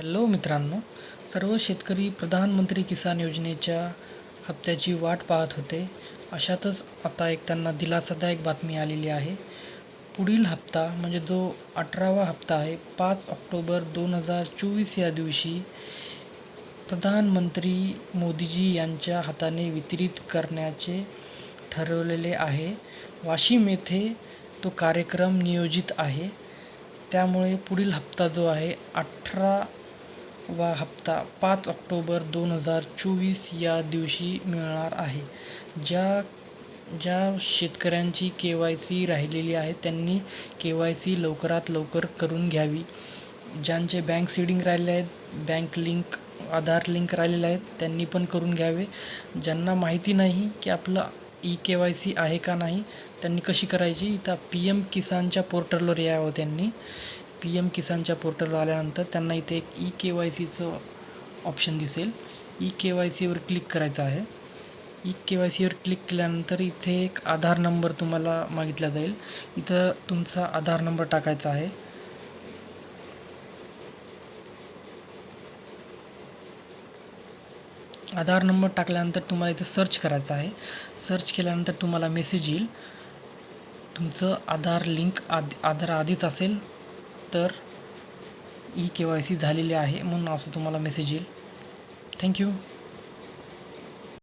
Hello मित्रांनो सर्व शेतकरी प्रधानमंत्री किसान योजनेच्या हप्त्याची वाट पाहत होते. अशातच आता एक त्यांना दिलासादायक बातमी आलेली आहे. पुढील हप्ता म्हणजे जो अठरावा हप्ता आहे पाच ऑक्टोबर दोन हजार चोवीस या दिवशी प्रधानमंत्री मोदीजी यांच्या हाताने वितरित करण्याचे ठरवलेले आहे. वाशिम येथे तो कार्यक्रम नियोजित आहे. त्यामुळे पुढील हप्ता जो आहे अठरा वा हप्ता पाच ऑक्टोबर दोन हजार चोवीस या दिवशी मिळणार आहे. ज्या ज्या शेतकऱ्यांची के वाय सी राहिलेली आहे त्यांनी के वाय सी लवकरात लवकर करून घ्यावी. ज्यांचे बँक सीडिंग राहिले आहेत बँक लिंक आधार लिंक राहिलेले आहेत त्यांनी पण करून घ्यावे. ज्यांना माहिती नाही की आपलं ई के वाय सी आहे का नाही त्यांनी कशी करायची? तर पी एम किसानच्या पोर्टलवर यावं त्यांनी. पी एम किसानच्या पोर्टलवर आल्यानंतर त्यांना इथे एक ई के वाय सीचं ऑप्शन दिसेल. ई के वाय सीवर क्लिक करायचं आहे. ई के वाय सीवर क्लिक केल्यानंतर इथे एक आधार नंबर तुम्हाला मागितला जाईल. इथं तुमचा आधार नंबर टाकायचा आहे. आधार नंबर टाकल्यानंतर तुम्हाला इथं सर्च करायचं आहे. सर्च केल्यानंतर तुम्हाला मेसेज येईल. तुमचं आधार लिंक आद आधार आधीच असेल. तर ई के वाय सी झालेली आहे म्हणून असं तुम्हाला मेसेज येईल. थँक्यू